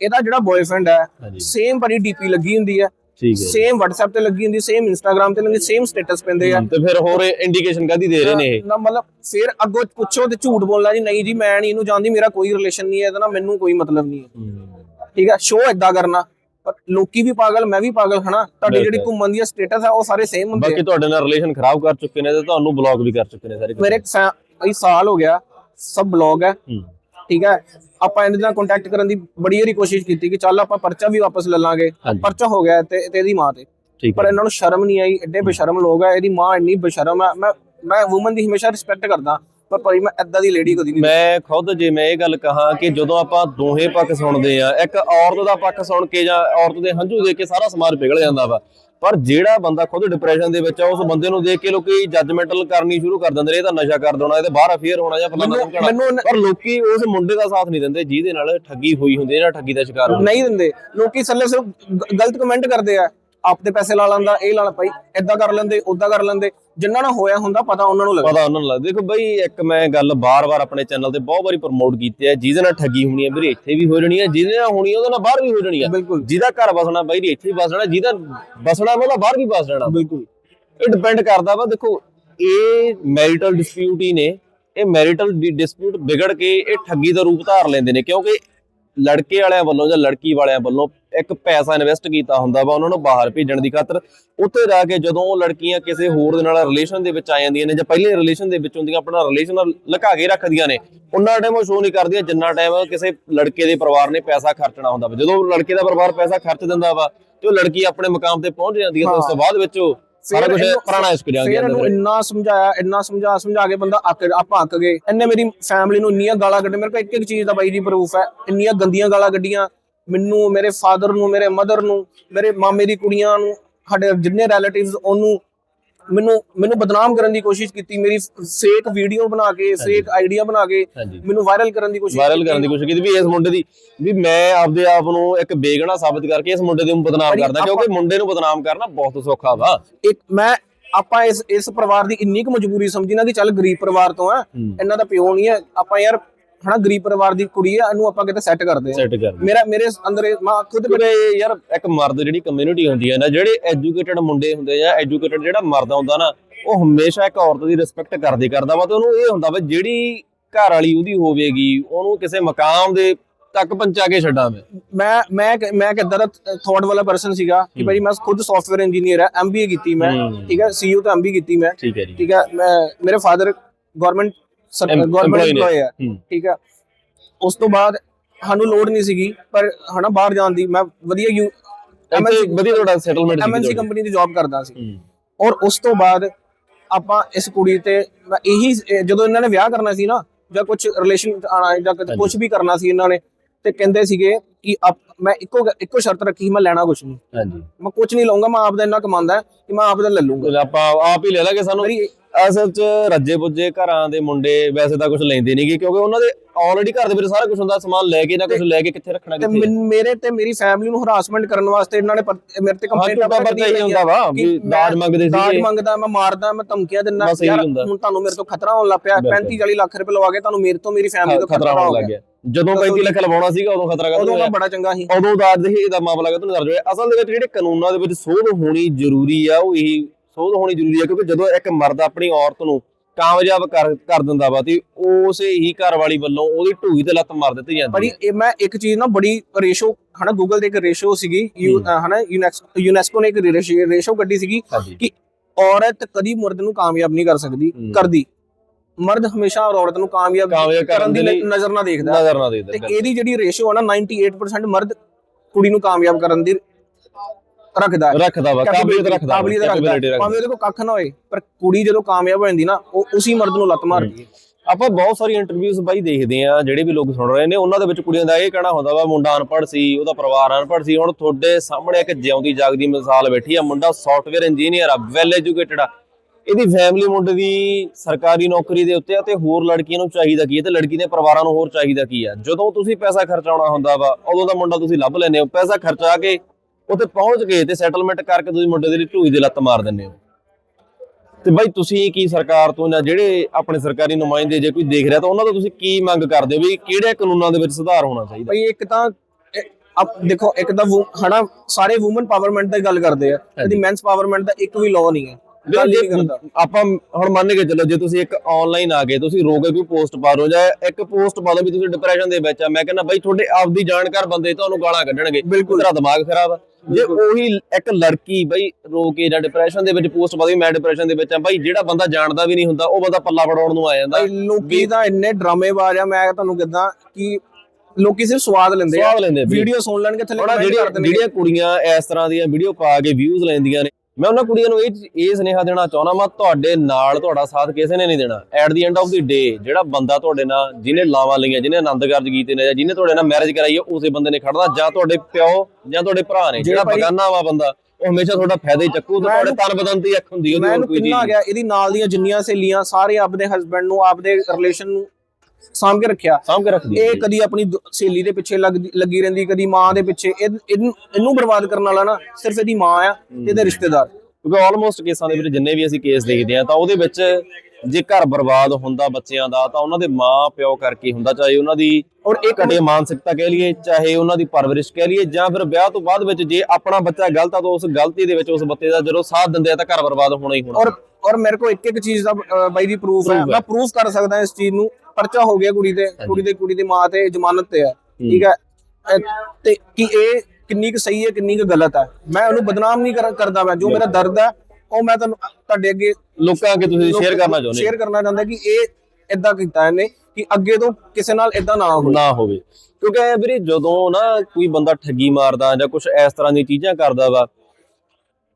ਇਹਦਾ ਜਿਹੜਾ ਬॉयਫ੍ਰੈਂਡ ਹੈ ਸੇਮ ਬੜੀ ਡੀਪੀ ਲੱਗੀ ਹੁੰਦੀ ਹੈ ਠੀਕ ਹੈ ਸੇਮ WhatsApp ਤੇ ਲੱਗੀ ਹੁੰਦੀ ਸੇਮ Instagram ਤੇ ਲੱਗੀ ਸੇਮ ਸਟੇਟਸ ਪੈਂਦੇ ਆ। ਤੇ ਫਿਰ ਹੋਰ ਇੰਡੀਕੇਸ਼ਨ ਕਾਦੀ ਦੇ ਰਹੇ ਨੇ ਇਹ? ਨਾ ਮਤਲਬ ਫਿਰ ਅੱਗੋਂ ਪੁੱਛੋ ਤੇ ਝੂਠ ਬੋਲਣਾ ਜੀ ਨਹੀਂ ਜੀ ਮੈਂ ਨਹੀਂ ਇਹਨੂੰ ਜਾਣਦੀ ਮੇਰਾ ਕੋਈ ਰਿਲੇਸ਼ਨ ਨਹੀਂ ਹੈ ਇਹਦੇ ਨਾਲ ਮੈਨੂੰ ਕੋਈ ਮਤਲਬ ਨਹੀਂ ਹੈ। ਠੀਕ ਹੈ ਸ਼ੋਅ ਏਦਾਂ ਕਰਨਾ ਪਰ ਲੋਕੀ ਵੀ ਪਾਗਲ ਮੈਂ ਵੀ ਪਾਗਲ ਹਨਾ? ਤੁਹਾਡੀ ਜਿਹੜੀ। ਘੁੰਮਣ ਦੀ ਸਟੇਟਸ ਹੈ ਉਹ ਸਾਰੇ ਸੇਮ ਹੁੰਦੇ ਬਾਕੀ ਆ। ਤੁਹਾਡੇ ਨਾਲ ਰਿਲੇਸ਼ਨ ਖਰਾਬ ਕਰ ਚੁੱਕੇ ਨੇ ਤੇ ਤੁਹਾਨੂੰ ਬਲੌਕ ਵੀ ਕਰ ਚੁੱਕੇ ਨੇ ਸਾਰੇ ਮੇਰੇ ਕਈ ਸਾਲ ਹੋ ਗਿਆ ਸਭ ਬਲੌਗ ਹੂੰ। ਠੀਕ ਹੈ? ਆਪਾਂ ਇਹਨਾਂ ਨਾਲ ਕੰਟੈਕਟ ਕਰਨ ਦੀ ਬੜੀ ਵਾਰੀ ਕੋਸ਼ਿਸ਼ ਕੀਤੀ ਕਿ ਚੱਲ ਆਪਾਂ ਪਰਚਾ ਵੀ ਵਾਪਸ ਲੈ ਲਾਂਗੇ। ਪਰਚਾ ਹੋ ਗਿਆ ਤੇ ਤੇ ਇਹਦੀ ਮਾਂ ਤੇ। ਪਰ ਇਹਨਾਂ ਨੂੰ ਸ਼ਰਮ ਨਹੀਂ ਆਈ ਐਡੇ ਬੇਸ਼ਰਮ ਲੋਕ ਆ ਇਹਦੀ ਮਾਂ ਇੰਨੀ ਬੇਸ਼ਰਮ ਹੈ ਮੈਂ ਮੈਂ ਔਮਨ ਦੀ ਹਮੇਸ਼ਾ ਰਿਸਪੈਕਟ ਕਰਦਾ ਪਰ ਭਾਈ ਮੈਂ ਏਦਾਂ ਦੀ ਲੇਡੀ ਕਦੀ ਨਹੀਂ ਮੈਂ ਖੁਦ ਜੇ ਮੈਂ ਇਹ ਗੱਲ ਕਹਾਂ ਕਿ ਜਦੋਂ ਆਪਾਂ ਦੋਹੇ ਪੱਖ ਸੁਣਦੇ ਆ ਇੱਕ ਔਰਤ ਦਾ ਪੱਖ ਸੁਣ ਕੇ ਜਾਂ ਔਰਤ ਦੇ ਹੰਝੂ ਦੇਖ ਕੇ ਸਾਰਾ ਸਮਾਜ ਪਿਘਲ ਜਾਂਦਾ ਵਾ। ਪਰ ਜਿਹੜਾ ਬੰਦਾ ਖੁਦ ਡਿਪਰੈਸ਼ਨ ਦੇ ਵਿੱਚ ਆ ਉਸ ਬੰਦੇ ਨੂੰ ਦੇਖ ਕੇ ਲੋਕੀ ਜੱਜਮੈਂਟਲ ਕਰਨੀ ਸ਼ੁਰੂ ਕਰ ਦਿੰਦੇ ਨੇ ਇਹ ਤਾਂ ਨਸ਼ਾ ਕਰ ਦੇਣਾ ਇਹਦੇ ਬਾਹਰ ਅਫੇਅਰ ਹੋਣਾ ਜਾਂ ਫਲਾਣਾ ਢਿਮਕਾਣਾ। ਮੈਨੂੰ ਪਰ ਲੋਕੀ ਉਸ ਮੁੰਡੇ ਦਾ ਸਾਥ ਨਹੀਂ ਦਿੰਦੇ ਜਿਹਦੇ ਨਾਲ ਠੱਗੀ ਹੋਈ ਹੁੰਦੀ ਹੈ ਜਾਂ ਠੱਗੀ ਦਾ ਸ਼ਿਕਾਰ ਹੁੰਦਾ ਨਹੀਂ ਦਿੰਦੇ ਲੋਕੀ ਸੱਲੇ ਸਿਰਫ ਗਲਤ ਕਮੈਂਟ ਕਰਦੇ ਆ ਆਪ ਤੇ ਪੈਸੇ ਲਾ ਲੈਂਦਾ ਇਹ ਲਾ ਭਾਈ ਏਦਾਂ ਕਰ ਲੈਂਦੇ ਉਦਾਂ ਕਰ ਲੈਂਦੇ ਜਿੰਨਾਂ ਨਾਲ ਹੋਇਆ ਹੁੰਦਾ ਪਤਾ ਉਹਨਾਂ ਨੂੰ ਲੱਗਦਾ। ਪਤਾ ਉਹਨਾਂ ਨੂੰ ਲੱਗਦਾ। ਦੇਖੋ ਬਈ ਇੱਕ ਮੈਂ ਗੱਲ ਬਾਰ-ਬਾਰ ਆਪਣੇ ਚੈਨਲ ਤੇ ਬਹੁਤ ਵਾਰੀ ਪ੍ਰਮੋਟ ਕੀਤੀ ਹੈ ਜਿਹਦੇ ਨਾਲ ਠੱਗੀ ਹੋਣੀ ਹੈ ਵੀਰੇ ਇੱਥੇ ਵੀ ਹੋ ਜਾਣੀ ਹੈ ਜਿਹਦੇ ਨਾਲ ਹੋਣੀ ਉਹਦੇ ਨਾਲ ਬਾਹਰ ਵੀ ਹੋ ਜਾਣੀ ਹੈ। ਬਿਲਕੁਲ। ਜਿਹਦਾ ਘਰ ਬਸਣਾ ਬਾਈ ਜੀ ਇੱਥੇ ਹੀ ਬਸਣਾ ਜਿਹਦਾ ਬਸਣਾ ਉਹਦਾ ਬਾਹਰ ਵੀ ਬਸ ਜਾਣਾ ਬਿਲਕੁਲ। ਇਹ ਡਿਪੈਂਡ ਕਰਦਾ ਵਾ ਦੇਖੋ ਇਹ ਮੈਰਿਟਲ ਡਿਸਪਿਊਟ ਹੀ ਨੇ ਇਹ ਮੈਰਿਟਲ ਡਿਸਪਿਊਟ ਵਿਗੜ ਕੇ ਇਹ ਠੱਗੀ ਦਾ ਰੂਪ ਧਾਰ ਲੈਂਦੇ ਨੇ ਕਿਉਂਕਿ ਲੜਕੇ ਵਾਲਿਆਂ ਵੱਲੋਂ ਜਾਂ ਲੜਕੀ ਵਾਲਿਆਂ ਵੱਲੋਂ ਇੱਕ ਪੈਸਾ ਇਨਵੈਸਟ ਕੀਤਾ ਹੁੰਦਾ ਵਾ, ਉਹਨਾਂ ਨੂੰ ਬਾਹਰ ਭੇਜਣ ਦੀ ਖਾਤਰ। ਉੱਥੇ ਜਾ ਕੇ ਜਦੋਂ ਉਹ ਲੜਕੀਆਂ ਕਿਸੇ ਹੋਰ ਦੇ ਨਾਲ ਰਿਲੇਸ਼ਨ ਦੇ ਵਿੱਚ ਆ ਜਾਂਦੀਆਂ ਨੇ ਜਾਂ ਪਹਿਲੇ ਰਿਲੇਸ਼ਨ ਦੇ ਵਿੱਚ ਹੁੰਦੀਆਂ, ਆਪਣਾ ਰਿਲੇਸ਼ਨ ਲੁਕਾ ਕੇ ਰੱਖਦੀਆਂ ਨੇ, ਉਹਨਾਂ ਟਾਈਮ ਉਹ ਸ਼ੋਅ ਨਹੀਂ ਕਰਦੀਆਂ, ਜਿੰਨਾ ਟਾਈਮ ਕਿਸੇ ਲੜਕੇ ਦੇ ਪਰਿਵਾਰ ਨੇ ਪੈਸਾ ਖਰਚਣਾ ਹੁੰਦਾ ਵਾ। ਜਦੋਂ ਲੜਕੇ ਦਾ ਪਰਿਵਾਰ ਪੈਸਾ ਖਰਚ ਦਿੰਦਾ ਵਾ ਤੇ ਉਹ ਲੜਕੀ ਆਪਣੇ ਮੁਕਾਮ ਤੇ ਪਹੁੰਚ ਜਾਂਦੀ ਹੈ, ਤੇ ਉਸ ਤੋਂ ਬਾਅਦ ਵਿੱਚ ਉਹ ਸਾਰਾ ਕੁਝ ਪੁਰਾਣਾ ਫਿਰ ਗਿਆ ਇਹਨੂੰ ਇੰਨਾ ਸਮਝਾਇਆ ਇੰਨਾ ਸਮਝਾ ਸਮਝਾ ਕੇ ਬੰਦਾ ਅੱਕ ਆਪਾਂ ਅੱਕ ਗਏ। ਇਹਨੇ ਮੇਰੀ ਫੈਮਿਲੀ ਨੂੰ ਇੰਨੀਆਂ ਗਾਲਾਂ ਕੱਢੇ ਮੇਰੇ ਕੋਲ ਇੱਕ ਇੱਕ ਚੀਜ਼ ਦਾ ਬਾਈ ਜੀ ਪ੍ਰੂਫ ਹੈ। ਇੰਨੀਆਂ ਗੰਦੀਆਂ ਗਾਲਾਂ ਕੱਢੀਆਂ। ਮੈਨੂੰ ਮੇਰੇ ਫਾਦਰ ਨੂੰ ਮੇਰੇ ਮਦਰ ਨੂੰ ਮੇਰੇ ਮਾਮੇ ਦੀ ਕੁੜੀਆਂ ਨੂੰ ਸਾਡੇ ਜਿੰਨੇ ਰਿਲੇਟਿਵਸ ਉਹਨੂੰ ਮੈਨੂੰ ਮੈਨੂੰ ਬਦਨਾਮ ਕਰਨ ਦੀ ਕੋਸ਼ਿਸ਼ ਕੀਤੀ ਮੇਰੀ ਫੇਕ ਵੀਡੀਓ ਬਣਾ ਕੇ ਫੇਕ ਆਈਡੀਆ ਬਣਾ ਕੇ ਮੈਨੂੰ ਵਾਇਰਲ ਕਰਨ ਦੀ ਕੋਸ਼ਿਸ਼ ਵਾਇਰਲ ਕਰਨ ਦੀ ਕੋਸ਼ਿਸ਼ ਕੀਤੀ ਵੀ ਇਸ ਮੁੰਡੇ ਦੀ ਵੀ ਮੈਂ ਆਪਦੇ ਆਪ ਨੂੰ ਇੱਕ ਬੇਗਣਾ ਸਾਬਤ ਕਰਕੇ ਇਸ ਮੁੰਡੇ ਦੇ ਨੂੰ ਬਦਨਾਮ ਕਰਦਾ ਕਿਉਂਕਿ ਮੁੰਡੇ ਨੂੰ ਬਦਨਾਮ ਕਰਨਾ ਬਹੁਤ ਸੌਖਾ ਵਾ। ਇੱਕ ਮੈਂ ਆਪਾਂ ਇਸ ਇਸ ਪਰਿਵਾਰ ਦੀ ਇੰਨੀ ਕੁ ਮਜਬੂਰੀ ਸਮਝੀ ਨਾ ਕਿ ਚੱਲ ਗਰੀਬ ਪਰਿਵਾਰ ਤੋਂ ਆ ਇਹਨਾਂ ਦਾ ਪਿਓ ਨਹੀਂ ਹੈ ਆਪਾਂ ਯਾਰ ਹਨਾ ਗਰੀਬ ਪਰਿਵਾਰ ਦੀ ਕੁੜੀ ਆ ਇਹਨੂੰ ਆਪਾਂ ਕਿਤੇ ਸੈੱਟ ਕਰਦੇ ਆ। ਸੈੱਟ ਕਰ ਮੇਰਾ ਮੇਰੇ ਅੰਦਰ ਇਹ- ਮੈਂ ਖੁਦ ਕਿਉਂਕਿ ਯਾਰ ਇੱਕ ਮਰਦ ਜਿਹੜੀ ਕਮਿਊਨਿਟੀ ਹੁੰਦੀ ਹੈ ਨਾ ਜਿਹੜੇ ਐਜੂਕੇਟਡ ਮੁੰਡੇ ਹੁੰਦੇ ਜਾਂ ਐਜੂਕੇਟਡ ਜਿਹੜਾ ਮਰਦ ਹੁੰਦਾ ਨਾ ਉਹ ਹਮੇਸ਼ਾ ਇੱਕ ਔਰਤ ਦੀ ਰਿਸਪੈਕਟ ਕਰਦੇ ਕਰਦਾ ਵਾ ਤੇ ਉਹਨੂੰ ਇਹ ਹੁੰਦਾ ਵਾ ਜਿਹੜੀ ਘਰ ਵਾਲੀ ਉਹਦੀ ਹੋਵੇਗੀ ਉਹਨੂੰ ਕਿਸੇ ਮਕਾਮ ਦੇ ਤੱਕ ਪਹੁੰਚਾ ਕੇ ਛੱਡਾਂ ਮੈਂ। ਮੈਂ ਮੈਂ ਕਿ- ਮੈਂ ਕਿੱਦਾਂ ਦਾ ਥਾਟ ਵਾਲਾ ਪਰਸਨ ਸੀਗਾ ਕਿ ਭਾਈ ਮੈਂ ਖੁਦ ਸੌਫਟਵੇਅਰ ਇੰਜੀਨੀਅਰ ਹੈ ਐਮਬੀਏ ਕੀਤੀ ਮੈਂ ਹੂੰ। ਠੀਕ ਹੈ ਸੀਯੂ ਤੋਂ ਐਮਬੀ ਕੀਤੀ ਮੈਂ। ਠੀਕ ਹੈ ਜੀ। ਠੀਕ ਹੈ ਮੈਂ ਮੇਰੇ ਫਾਦਰ ਗਵਰਨਮੈਂਟ ਗਵਰਨਮੈਂਟ employee ਨੇ। EMPLOYE ਹੈ। ਹੂੰ। ਠੀਕ ਹੈ। ਉਸ ਤੋਂ ਬਾਅਦ ਸਾਨੂੰ ਲੋੜ ਨਹੀਂ ਸੀਗੀ ਪਰ ਹਨਾ ਬਾਹਰ ਜਾਣ ਦੀ ਮੈਂ ਵਧੀਆ ਯੂ ਇੱਥੇ ਵਧੀਆ ਤੁਹਾਡਾ ਸੈਟਲਮੈਂਟ ਐਮਐਨਸੀ ਕੰਪਨੀ ਦੀ ਜੌਬ ਕਰਦਾ ਸੀ। ਹੂੰ। ਔਰ ਉਸ ਤੋਂ ਬਾਅਦ ਆਪਾਂ ਇਸ ਕੁੜੀ ਤੇ ਮੈਂ ਇਹੀ ਇਹ ਜਦੋਂ ਇਹਨਾਂ ਨੇ ਵਿਆਹ ਕਰਨਾ ਸੀ ਨਾ ਜਾਂ ਕੁਝ ਰਿਲੇਸ਼ਨ ਆਣਾ ਜਾਂ ਕੁਝ ਵੀ ਕਰਨਾ ਸੀ ਇਹਨਾਂ ਨੇ ਤੇ ਕਹਿੰਦੇ ਸੀਗੇ ਕਿ ਆਪ- ਮੈਂ ਇੱਕੋ ਇੱਕੋ ਸ਼ਰਤ ਰੱਖੀ ਮੈਂ ਲੈਣਾ ਕੁਝ ਨਹੀਂ। ਹਾਂਜੀ। ਮੈਂ ਕੁਝ ਨਹੀਂ ਲਵਾਂਗਾ ਮੈਂ ਆਪਦਾ ਇੰਨਾ ਕਮਾਉਂਦਾ ਕਿ ਮੈਂ ਆਪਦਾ ਲੈ ਲੂੰਗਾ ਕੁਝ ਆਪਾਂ ਆਪ ਹੀ ਲੈ ਲਾਂਗੇ ਸਾਨੂੰ। ਅਸਲ 'ਚ ਰੱਜੇ ਪੁੱਜੇ ਘਰਾਂ ਦੇ ਮੁੰਡੇ ਵੈਸੇ ਤਾਂ ਕੁਝ ਲੈਂਦੇ ਨਹੀਂਗੇ ਕਿਉਂਕਿ ਉਹਨਾਂ ਦੇ ਆਲਰੇਡੀ ਘਰ ਦੇ ਵਿੱਚ ਸਾਰਾ ਕੁਝ ਹੁੰਦਾ ਸਮਾਨ ਲੈ ਕੇ ਨਾ ਕੁਝ ਲੈ ਕੇ ਕਿੱਥੇ ਰੱਖਣਾ ਤੇ ਕਿੱਥੇ ਮੈਨ- ਮੇਰੇ ਤੇ ਮੇਰੀ ਫੈਮਿਲੀ ਨੂੰ ਹਰਾਸਮੈਂਟ ਕਰਨ ਵਾਸਤੇ ਇਹਨਾਂ ਨੇ ਪਰ- ਮੇਰੇ ਤੇ ਹਾਂ ਕੰਪਲੇਂਟ ਹੀ ਹੁੰਦਾ ਵਾ ਵੀ ਦਾਜ ਮੰਗਦੇ ਦਾਜ ਸੀਗੇ ਮੰਗਦਾ ਮੈਂ ਮਾਰਦਾ ਮੈਂ ਧਮਕੀਆਂ ਦਿੰਦਾ ਬਸ ਇਹੀ ਯਾਰ ਹੁੰਦਾ। ਹੁਣ ਤੁਹਾਨੂੰ ਮੇਰੇ ਤੋਂ ਖਤਰਾ ਹੋਣ ਲੱਗ ਪਿਆ ਬਿਲਕੁਲ। 35 40 ਲੱਖ ਰੁਪਏ ਲਵਾ ਕੇ ਤੁਹਾਨੂੰ ਮੇਰੇ ਤੋਂ ਮੇਰੀ ਫੈਮਿਲੀ ਤੋਂ ਖਤਰਾ ਹੋਣ ਲੱਗ ਗਿਆ। ਜਦੋਂ 35 ਲੱਖ ਲਵਾਉਣਾ ਸੀਗਾ ਉਦੋਂ ਖਤਰਾ ਕਰ ਉਦੋਂ ਮੈਂ ਬੜਾ ਚੰਗਾ ਸੀ। ਉਦੋਂ ਦਾਜ ਦੇ ਦਾ ਮਾਮਲਾ ਕਦੋਂ ਦਰਜ ਹੋਇਆ। ਅਸਲ ਦੇ ਵਿੱਚ ਜਿਹੜੇ ਕਾਨੂੰਨਾਂ ਦੇ ਵਿੱਚ ਸੋਧ ਹੋਣੀ ਜ਼ਰੂਰੀ ਆ ਉਹ ਇਹੀ ਸੋਧ ਹੋਣੀ ਜ਼ਰੂਰੀ ਆ ਕਿਉਂਕਿ ਜਦੋਂ ਇੱਕ ਮਰਦ ਆਪਣੀ ਔਰਤ ਨੂੰ ਕਾਮਯਾਬ ਕਰ ਕਰ ਦਿੰਦਾ ਵਾ ਤੇ ਉਸੇ ਹੀ ਘਰ ਵਾਲੀ ਵੱਲੋਂ ਉਹਦੀ ਢੂਈ ਤੇ ਲੱਤ ਮਾਰ ਦਿੱਤੀ ਜਾਂਦੀ ਬੜੀ ਇਹ ਮੈਂ ਇੱਕ ਚੀਜ਼ ਨਾ ਬੜੀ ਰੇਸ਼ੋ ਹਨਾ ਗੂਗਲ ਤੇ ਇੱਕ ਰੇਸ਼ੋ ਸੀਗੀ। ਹਨਾ ਯੂਨੈਸਕੋ ਨੇ ਇੱਕ ਰੇਸ਼ੋ ਕੱਢੀ ਸੀਗੀ ਕਿ ਔਰਤ ਕਦੀ ਮਰਦ ਨੂੰ ਕਾਮਯਾਬ ਨਹੀਂ ਕਰ ਸਕਦੀ। ਕਰਦੀ। ਮਰਦ ਹਮੇਸ਼ਾ ਔਰਤ ਨੂੰ ਕਾਮਯਾਬ ਕਰਨ ਦੇ ਨਜ਼ਰ ਨਾ ਦੇਖਦਾ। ਨਜ਼ਰ ਨਾ ਦੇ ਤੇ ਇਹਦੀ ਜਿਹੜੀ ਰੇਸ਼ੋ ਆ ਨਾ 98% ਮਰਦ ਕੁੜੀ ਨੂੰ ਕਾਮਯਾਬ ਕਰਨ ਦੀ ਰੱਖਦਾ। ਰੱਖਦਾ ਵਾ ਕਾਬਲੀਅਤ ਰੱਖਦਾ ਕਾਬਲੀਅਤ। ਰੱਖਦਾ। ਭਾਵੇਂ ਉਹਦੇ ਕੋਲ ਕੱਖ ਨਾ ਹੋਏ ਪਰ ਕੁੜੀ ਜਦੋਂ ਕਾਮਯਾਬ ਹੋ ਜਾਂਦੀ ਨਾ ਉਹ ਉਸੇ ਮਰਦ ਨੂੰ ਲੱਤ ਮਾਰਦੀ ਹੈ। ਆਪਾਂ ਬਹੁਤ ਸਾਰੀ ਇੰਟਰਵਿਊਜ਼ ਬਾਈ ਦੇਖਦੇ ਆ ਜਿਹੜੇ ਵੀ ਲੋਕ ਸੁਣ ਰਹੇ ਨੇ ਉਹਨਾਂ ਦੇ ਵਿੱਚ ਕੁੜੀਆਂ ਦਾ ਇਹ ਕਹਿਣਾ ਹੁੰਦਾ ਵਾ ਮੁੰਡਾ ਅਨਪੜ੍ਹ ਸੀ ਉਹਦਾ ਪਰਿਵਾਰ ਅਨਪੜ੍ਹ ਸੀ ਹੁਣ ਤੁਹਾਡੇ ਸਾਹਮਣੇ ਇੱਕ ਜਿਉਂਦੀ ਜਾਗਦੀ ਮਿਸਾਲ ਬੈਠੀ ਆ ਮੁੰਡਾ ਸੌਫਟਵੇਅਰ ਇੰਜੀਨੀਅਰ ਆ ਵੈਲ ਐਜੂਕੇਟਡ ਆ। ਇਹਦੀ ਫੈਮਿਲੀ ਮੁੰਡੇ ਦੀ ਸਰਕਾਰੀ ਨੌਕਰੀ ਦੇ ਉੱਤੇ ਆ ਤੇ ਹੋਰ ਲੜਕੀਆਂ ਨੂੰ ਚਾਹੀਦਾ ਕੀ ਹੈ ਤੇ ਲੜਕੀ ਦੇ ਪਰਿਵਾਰਾਂ ਨੂੰ ਹੋਰ ਚਾਹੀਦਾ ਕੀ ਆ ਜਦੋਂ ਤੁਸੀਂ ਪੈਸਾ ਖਰਚਾਉਣਾ ਹੁੰਦਾ ਵਾ ਉਦੋਂ ਦਾ ਮੁੰਡਾ ਤੁਸੀਂ ਲੱਭ ਲੈਂਦੇ ਹੋ। ਪੈਸਾ ਖਰਚਾ ਕੇ ਉੱਥੇ ਪਹੁੰਚ ਕੇ ਤੇ ਸੈਟਲਮੈਂਟ ਕਰਕੇ ਤੁਸੀਂ ਮੁੰਡੇ ਦੀ ਢੂਈ ਦੇ ਲੱਤ ਮਾਰ ਦਿੰਦੇ ਹੋ। ਤੇ ਬਾਈ ਤੁਸੀਂ ਕੀ ਸਰਕਾਰ ਤੋਂ ਜਾਂ ਜਿਹੜੇ ਆਪਣੇ ਸਰਕਾਰੀ ਨੁਮਾਇੰਦੇ ਜੇ ਕੋਈ ਦੇਖ ਰਿਹਾ ਤਾਂ ਉਹਨਾਂ ਤੋਂ ਤੁਸੀਂ ਕੀ ਮੰਗ ਕਰਦੇ ਹੋ ਵੀ ਕਿਹੜੇ ਕਾਨੂੰਨਾਂ ਦੇ ਵਿੱਚ ਸੁਧਾਰ ਹੋਣਾ ਚਾਹੀਦਾ? ਭਾਈ ਇੱਕ ਤਾਂ ਆਪ ਦੇਖੋ ਇੱਕ ਤਾਂ ਹਨਾ ਸਾਰੇ ਔਮਨ ਪਾਵਰਮੈਂਟ ਦੀ ਗੱਲ ਕਰਦੇ ਆ। ਇਹਦੀ ਮੈਨਸ ਪਾਵਰਮੈਂਟ ਦਾ ਇੱਕ ਵੀ ਲਾਅ ਨਹੀਂ ਹੈ। ਗੱਲ ਹੀ ਨਹੀਂ ਕਰਦਾ। ਆਪਾਂ ਹੁਣ ਮੰਨ ਕੇ ਚੱਲੋ ਜੇ ਤੁਸੀਂ ਇੱਕ ਆਨਲਾਈਨ ਆ ਗਏ ਤੁਸੀਂ ਰੋ ਕੇ ਕੋਈ ਪੋਸਟ ਪਾ ਦਿਓ ਜਾਂ ਇੱਕ ਪੋਸਟ ਪਾ ਦਿਓ ਵੀ ਤੁਸੀਂ ਡਿਪਰੈਸ਼ਨ ਦੇ ਵਿੱਚ ਆ ਮੈਂ ਕਹਿੰਦਾ ਬਾਈ ਤੁਹਾਡੇ ਆਪਦੀ ਜਾਣਕਾਰ ਬੰਦੇ ਤੁਹਾਨੂੰ ਗਾਲਾਂ ਕੱਢਣਗੇ। ਤੇਰਾ ਦਿਮਾਗ ਖਰਾਬ ਆ। ਜੇ ਉਹੀ ਇੱਕ ਲੜਕੀ ਬਾਈ ਰੋ ਕੇ ਜਾਂ ਡਿਪਰੈਸ਼ਨ ਦੇ ਵਿੱਚ ਪੋਸਟ ਪਾ ਦੇ ਮੈਂ ਡਿਪਰੈਸ਼ਨ ਦੇ ਵਿੱਚ ਆ ਬਾਈ ਜਿਹੜਾ ਬੰਦਾ ਜਾਣਦਾ ਵੀ ਨਹੀਂ ਹੁੰਦਾ ਉਹ ਬੰਦਾ ਪੱਲਾ ਫੜਾਉਣ ਨੂੰ ਆ ਜਾਂਦਾ। ਲੋਕੀ ਤਾਂ ਇੰਨੇ ਡਰਾਮੇਬਾਜ਼ ਆ ਮੈਂ ਤੁਹਾਨੂੰ ਕਿਦਾਂ ਕਿ ਲੋਕੀ ਸਿਰਫ ਸਵਾਦ ਲੈਂਦੇ ਆ। ਵੀ ਵੀਡੀਓ ਸੁਣ ਲੈਣਗੇ ਥੱਲੇ। ਜਿਹੜੀਆਂ ਕੁੜੀਆਂ ਇਸ ਤਰ੍ਹਾਂ ਦੀਆਂ ਵੀਡੀਓ ਪਾ ਕੇ ਵਿਊਜ਼ ਲੈਂਦੀਆਂ ਨੇ ਮੈਂ ਉਹਨਾਂ ਕੁੜੀਆਂ ਨੂੰ ਇਹ ਇਹ ਸੁਨੇਹਾ ਦੇਣਾ ਚਾਹੁੰਦਾ ਮੈਂ ਤੁਹਾਡੇ ਨਾਲ ਤੁਹਾਡਾ ਸਾਥ ਕਿਸੇ ਨੇ ਨਹੀਂ ਦੇਣਾ। At the end of the day ਜਿਹੜਾ ਬੰਦਾ ਤੁਹਾਡੇ ਨਾਲ ਜਿਹਨੇ ਲਾਵਾਂ ਲਈਆਂ ਜਿਹਨੇ ਆਨੰਦ ਕਾਰਜ ਕੀਤੇ ਨੇ ਜਾਂ ਜਿਹਨੇ ਤੁਹਾਡੇ ਨਾਲ ਮੈਰਿਜ ਕਰਾਈ ਹੈ ਉਸੇ ਬੰਦੇ ਨੇ ਖੜਨਾ ਜਾਂ ਤੁਹਾਡੇ ਪਿਓ ਜਾਂ ਤੁਹਾਡੇ ਭਰਾ ਨੇ ਜਿਹੜਾ ਬਗਾਨਾ ਵਾ ਬੰਦਾ ਉਹ ਹਮੇਸ਼ਾ ਤੁਹਾਡਾ ਫਾਇਦਾ ਹੀ ਚੱਕੂ ਤੇ ਮੈਂ ਤੁਹਾਡੇ ਤਨ ਬਦਨ ਤੇ ਹੀ ਅੱਖ ਹੁੰਦੀ ਉਹਦੀ ਮੈਂ ਹੋਰ ਕੋਈ ਚੀਜ਼ ਕਿੰਨਾ ਨਹੀਂ। ਗਿਆ ਇਹਦੀ ਨਾਲ ਦੀਆਂ ਜਿੰਨੀਆਂ ਸਹੇਲੀਆਂ ਸਾਰੇ ਆਪਦੇ ਹਸਬੰਡ ਨੂੰ ਆਪਦੇ ਰਿਲੇਸ਼ਨ ਨੂੰ ਸਾਂਭ ਕੇ ਰੱਖਿਆ। ਸਾਂਭ ਕੇ ਰੱਖਦੀ ਇਹ ਕਦੀ ਆਪਣੀ ਸਹੇਲੀ ਦੇ ਪਿੱਛੇ ਲੱਗੀ ਰਹਿੰਦੀ ਕਦੀ ਮਾਂ ਦੇ ਪਿੱਛੇ। ਇਹ- ਇਹਨੂੰ ਇਹਨੂੰ ਬਰਬਾਦ ਕਰਨ ਵਾਲਾ ਨਾ ਸਿਰਫ ਇਹਦੀ ਮਾਂ ਆ ਤੇ ਇਹਦੇ ਰਿਸ਼ਤੇਦਾਰ। ਕਿਉਂਕਿ ਆਲਮੋਸਟ ਕੇਸਾਂ ਦੇ ਵਿੱਚ ਜਿੰਨੇ ਵੀ ਅਸੀਂ ਕੇਸ ਦੇਖਦੇ ਆ ਤਾਂ ਉਹਦੇ ਵਿੱਚ ਜੇ ਘਰ ਬਰਬਾਦ ਹੁੰਦਾ ਬੱਚਿਆਂ ਦਾ ਤਾਂ ਉਹਨਾਂ ਦੇ ਮਾਂ ਪਿਓ ਕਰਕੇ ਹੁੰਦਾ ਚਾਹੇ ਉਹਨਾਂ ਦੀ ਔਰ ਇੱਕ ਘਟੀਆ ਮਾਨਸਿਕਤਾ ਕਹਿ ਲਈਏ ਚਾਹੇ ਉਹਨਾਂ ਦੀ ਪਰਵਰਿਸ਼ ਕਹਿ ਲਈਏ ਜਾਂ ਫਿਰ ਵਿਆਹ ਤੋਂ ਬਾਅਦ ਵਿੱਚ ਜੇ ਆਪਣਾ ਬੱਚਾ ਗਲਤ ਆ ਤਾਂ ਉਸ ਗਲਤੀ ਦੇ ਵਿੱਚ ਉਸ ਬੱਚੇ ਦਾ ਜਦੋਂ ਸਾਥ ਦਿੰਦੇ ਆ ਤਾਂ ਘਰ ਬਰਬਾਦ ਹੋਣਾ ਹੀ ਹੋਣਾ। ਔਰ ਔਰ ਮੇਰੇ ਕੋਲ ਇੱਕ ਇੱਕ ਚੀਜ਼ ਦਾ ਬਾਈ ਦੀ ਪ੍ਰੂਫ ਹੈ। ਮੈਂ ਪ੍ਰੂਫ ਕਰ ਸਕਦਾ ਇਸ ਚੀਜ਼ ਨੂੰ। ਪਰਚਾ ਹੋ ਗਿਆ ਕੁੜੀ ਤੇ ਕੁੜੀ ਦੇ ਕੁੜੀ ਦੀ ਮਾਂ ਤੇ ਜ਼ਮਾਨਤ ਤੇ ਹੈ। ਠੀਕ ਹੈ? ਤੇ ਕਿ ਇਹ ਕਿੰਨੀ ਕੁ ਸਹੀ ਹੈ ਕਿੰਨੀ ਕੁ ਗਲਤ ਹੈ। ਮੈਂ ਉਹਨੂੰ ਬਦਨਾਮ ਨਹੀਂ ਕਰ- ਕਰਦਾ ਮੈਂ। ਜੋ ਮੇਰਾ ਦਰਦ ਹੈ ਉਹ ਮੈਂ ਤੁਹਾਨੂੰ ਤੁਹਾਡੇ ਅੱਗੇ ਲੋਕਾਂ ਅੱਗੇ ਤੁਸੀਂ ਸ਼ੇਅਰ ਕਰਨਾ ਚਾਹੁੰਦੇ ਸ਼ੇਅਰ ਕਰਨਾ ਚਾਹੁੰਦਾ ਕਿ ਇਹ ਇਦਾਂ ਕੀਤਾ ਇਹਨੇ ਕਿ ਅੱਗੇ ਤੋਂ ਕਿਸੇ ਨਾਲ ਇਦਾਂ ਨਾ ਹੋਵੇ। ਨਾ ਹੋਵੇ। ਕਿਉਂਕਿ ਵੀਰੇ ਜਦੋਂ ਨਾ ਕੋਈ ਬੰਦਾ ਠੱਗੀ ਮਾਰਦਾ ਜਾਂ ਕੁਝ ਇਸ ਤਰ੍ਹਾਂ ਦੀਆਂ ਚੀਜ਼ਾਂ ਕਰਦਾ ਵਾ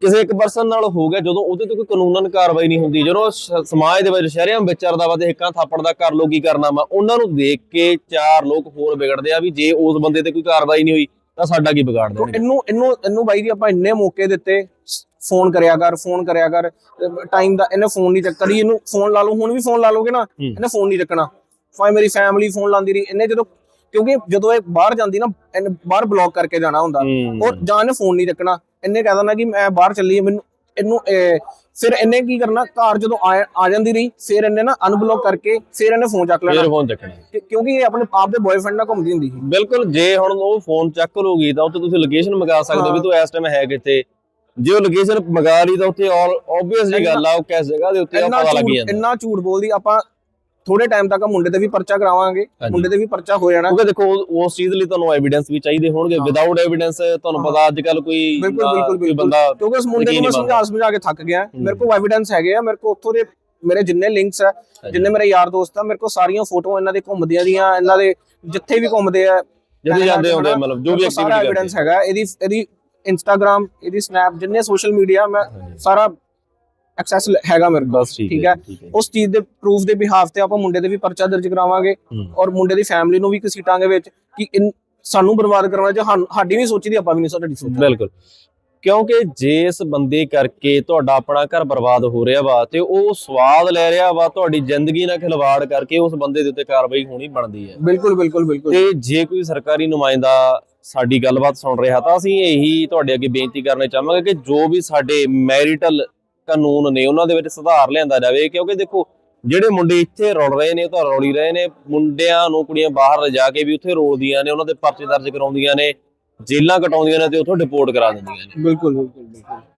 ਕਿਸੇ ਇੱਕ ਪਰਸਨ ਨਾਲ ਹੋ ਗਿਆ ਜਦੋਂ ਉਹਦੇ ਤੇ ਕੋਈ ਕਾਨੂੰਨਨ ਕਾਰਵਾਈ ਨਹੀਂ ਹੁੰਦੀ ਜਦੋਂ ਸਮਾਜ ਦੇ ਵਿੱਚ ਸ਼ਹਿਰਿਆਂ ਵਿਚਰਦਾ ਵਾ ਤੇ ਹਿੱਕਾਂ ਥਾਪੜ ਦਾ ਕਰ ਲੋ ਕੀ ਕਰਨਾ ਵਾ ਉਹਨਾਂ ਨੂੰ ਦੇਖ ਕੇ ਚਾਰ ਲੋਕ ਹੋਰ ਵਿਗੜਦੇ ਆ ਵੀ ਜੇ ਉਸ ਬੰਦੇ ਤੇ ਕੋਈ ਕਾਰਵਾਈ ਨਹੀਂ ਹੋਈ ਤਾਂ ਸਾਡਾ ਕੀ ਵਿਗਾੜ ਦੇਣਗੇ? ਇਹਨੂੰ ਇਹਨੂੰ ਇਹਨੂੰ ਬਾਈ ਜੀ ਆਪਾਂ ਇੰਨੇ ਮੌਕੇ ਦਿੱਤੇ ਫੋਨ ਕਰਿਆ ਕਰ ਫੋਨ ਕਰਿਆ ਕਰ ਟਾਈਮ ਦਾ ਇਹਨੇ ਫੋਨ ਨਹੀਂ ਚੱਕ ਕਰੀ ਇਹਨੂੰ ਫੋਨ ਲਾ ਲਓ ਹੁਣ ਵੀ ਫੋਨ ਲਾ ਲੋਗੇ ਨਾ ਇਹਨੇ ਫੋਨ ਨਹੀਂ ਚੱਕਣਾ। ਫਾਈ ਮੇਰੀ ਫੈਮਿਲੀ ਫੋਨ ਲਾਉਂਦੀ ਰਹੀ ਇਹਨੇ ਜਦੋਂ ਕਿਉਂਕਿ ਜਦੋਂ ਇਹ ਬਾਹਰ ਜਾਂਦੀ ਨਾ ਇਹਨੇ ਬਾਹਰ ਬਲੌਕ ਕਰਕੇ ਜਾਣਾ ਹੁੰਦਾ। ਔਰ ਜਾਂ ਇਹਨੇ ਫੋਨ ਨਹੀਂ ਚੱਕਣਾ ਇਹਨੇ ਕਹਿ ਦੇਣਾ ਕਿ ਮੈਂ ਬਾਹਰ ਚੱਲੀ ਮੈਨੂੰ ਇਹਨੂੰ ਫਿਰ ਇਹਨੇ ਕੀ ਕਰਨਾ ਘਰ ਜਦੋਂ ਆ ਆ ਜਾਂਦੀ ਰਹੀ ਫਿਰ ਇਹਨੇ ਨਾ ਅਨਬਲੌਕ ਕਰਕੇ ਫਿਰ ਇਹਨੇ ਫੋਨ ਚੱਕ ਲੈਣਾ। ਫੇਰ ਫੋਨ ਚੱਕਣਾ। ਕਿ- ਕਿਉਂਕਿ ਇਹ ਆਪਣੇ ਆਪ ਦੇ ਬॉयਫ੍ਰੈਂਡ ਨਾਲ ਘੁੰਮਦੀ ਹੁੰਦੀ ਸੀ। ਬਿਲਕੁਲ ਜੇ ਹੁਣ ਉਹ ਫੋਨ ਚੱਕ ਲੂਗੀ ਤਾਂ ਉੱਥੇ ਤੁਸੀਂ ਲੋਕੇਸ਼ਨ ਮੰਗਾ ਸਕਦੇ ਹੋ ਵੀ ਤੂੰ ਇਸ ਟਾਈਮ ਹੈ ਕਿੱਥੇ। ਜੇ ਉਹ ਲੋਕੇਸ਼ਨ ਮੰਗਾ ਲਈ ਤਾਂ ਉੱਥੇ ਆਬਵੀਅਸ ਜੀ ਗੱਲ ਆ ਉਹ ਕਿਸ ਜਗ੍ਹਾ ਦੇ ਉੱਤੇ ਆ ਇੰਨਾ ਪਤਾ ਲੱਗ ਝੂਠ ਜਾਂਦਾ। ਇੰਨਾ ਝੂਠ ਬੋਲਦੀ ਆਪਾਂ ਥੋੜੇ ਟਾਈਮ ਤੱਕ ਮੁੰਡੇ ਤੇ ਵੀ ਪਰਚਾ ਕਰਾਵਾਂਗੇ। ਮੁੰਡੇ ਤੇ ਵੀ ਪਰਚਾ ਹੋ ਜਾਣਾ। ਕਿਉਂਕਿ ਦੇਖੋ ਉਸ ਚੀਜ਼ ਲਈ ਤੁਹਾਨੂੰ ਐਵੀਡੈਂਸ ਵੀ ਚਾਹੀਦੇ ਹੋਣਗੇ। ਵਿਦਆਊਟ ਐਵੀਡੈਂਸ ਤੁਹਾਨੂੰ ਪਤਾ ਅੱਜ ਕੱਲ ਕੋਈ ਬਿਲਕੁਲ, ਨਾ- ਬਿਲਕੁਲ, ਕੋਈ। ਬੰਦਾ ਕਿਉਂਕਿ ਉਸ ਮੁੰਡੇ ਨੂੰ ਮੈਂ ਸਮਝਾ ਸਮਝਾ ਕੇ ਥੱਕ ਗਿਆ। ਮੇਰੇ ਕੋਲ ਐਵੀਡੈਂਸ ਹੈਗੇ ਆ ਮੇਰੇ ਕੋਲ ਉੱਥੋਂ ਦੇ ਮੇਰੇ ਜਿੰਨੇ ਲਿੰਕਸ ਆ ਜਿੰਨੇ ਮੇਰੇ ਯਾਰ ਦੋਸਤ ਆ ਮੇਰੇ ਕੋਲ ਸਾਰੀਆਂ ਫੋਟੋਆਂ ਇਹਨਾਂ ਦੇ ਘੁੰਮਦੀਆਂ ਦੀਆਂ ਇਹਨਾਂ ਦੇ ਜਿੱਥੇ ਵੀ ਘੁੰਮਦੇ ਆ। ਜਿੱਥੇ ਜਾਂਦੇ ਹੁੰਦੇ ਮਤਲਬ ਜੋ ਵੀ ਐਕਟੀਵਿਟੀ ਐਵੀਡੈਂਸ ਹੈਗਾ। ਇਹਦੀ ਇਹਦੀ ਇੰਸਟਾਗ੍ਰam ਇਹਦੀ ਸਨੈਪ ਜਿੰਨੇ ਸੋਸ਼ਲ ਮੀਡੀਆ ਮੈਂ ਸਾਰਾ ਐਕਸੈਸ ਹੈਗਾ ਮੇਰੇ ਕੋਲ ਬਸ ਠੀਕ ਹੈ ਉਸ ਚੀਜ਼ ਦੇ ਪ੍ਰੂਫ ਦੇ ਬਿਹਾਫ ਤੇ ਆਪਾਂ ਮੁੰਡੇ ਦੇ ਵੀ ਪਰਚਾ ਦਰਜ ਕਰਾਵਾਂਗੇ। ਔਰ ਮੁੰਡੇ ਦੀ ਫੈਮਿਲੀ ਨੂੰ ਵੀ ਘਸੀਟਾਂਗੇ ਵਿੱਚ ਕਿ ਸਾਨੂੰ ਬਰਬਾਦ ਕਰਨਾ ਜਾਂ ਸਾਡੀ ਨਹੀਂ ਸੋਚੀ ਦੀ ਆਪਾਂ ਵੀ ਨਹੀਂ ਸਾਡੀ ਸੋਚ ਬਿਲਕੁਲ। ਕਿਉਂਕਿ ਜਿਸ ਬੰਦੇ ਕਰਕੇ ਤੁਹਾਡਾ ਆਪਣਾ ਘਰ ਬਰਬਾਦ ਹੋ ਰਿਹਾ ਵਾ ਤੇ ਉਹ ਸਵਾਦ ਲੈ ਰਿਹਾ ਵਾ ਤੁਹਾਡੀ ਜ਼ਿੰਦਗੀ ਨਾਲ ਖਿਲਵਾੜ ਕਰਕੇ ਉਸ ਬੰਦੇ ਦੇ ਉੱਤੇ ਕਾਰਵਾਈ ਹੋਣੀ ਬਣਦੀ ਹੈ। ਬਿਲਕੁਲ ਬਿਲਕੁਲ ਬਿਲਕੁਲ। ਤੇ ਜੇ ਕੋਈ ਸਰਕਾਰੀ ਨੁਮਾਇੰਦਾ ਸਾਡੀ ਗੱਲਬਾਤ ਸੁਣ ਰਿਹਾ ਤਾਂ ਅਸੀਂ ਇਹੀ ਤੁਹਾਡੇ ਅੱਗੇ ਬੇਨਤੀ ਕਰਨਾ ਚਾਹਾਂਗੇ ਕਿ ਜੋ ਵੀ ਸਾਡੇ ਮੈਰਿਟਲ ਕਾਨੂੰਨ ਨੇ ਉਹਨਾਂ ਦੇ ਵਿੱਚ ਸੁਧਾਰ ਲਿਆਂਦਾ ਜਾਵੇ, ਕਿਉਂਕਿ ਦੇਖੋ, ਜਿਹੜੇ ਮੁੰਡੇ ਇੱਥੇ ਰੁਲ ਰਹੇ ਨੇ ਤਾਂ ਰੋਲੀ ਰਹੇ ਨੇ, ਮੁੰਡਿਆਂ ਨੂੰ ਕੁੜੀਆਂ ਬਾਹਰ ਲਿਜਾ ਕੇ ਵੀ ਉੱਥੇ ਰੋਲਦੀਆਂ ਨੇ, ਉਹਨਾਂ ਦੇ ਪਰਚੇ ਦਰਜ ਕਰਾਉਂਦੀਆਂ ਨੇ ਜੇਲਾਂ ਕਟਾਉਂਦੀਆਂ ਨੇ ਤੇ ਉੱਥੋਂ ਡਿਪੋਰਟ ਕਰਾ ਦਿੰਦੀਆਂ ਨੇ। ਬਿਲਕੁਲ ਬਿਲਕੁਲ ਬਿਲਕੁਲ।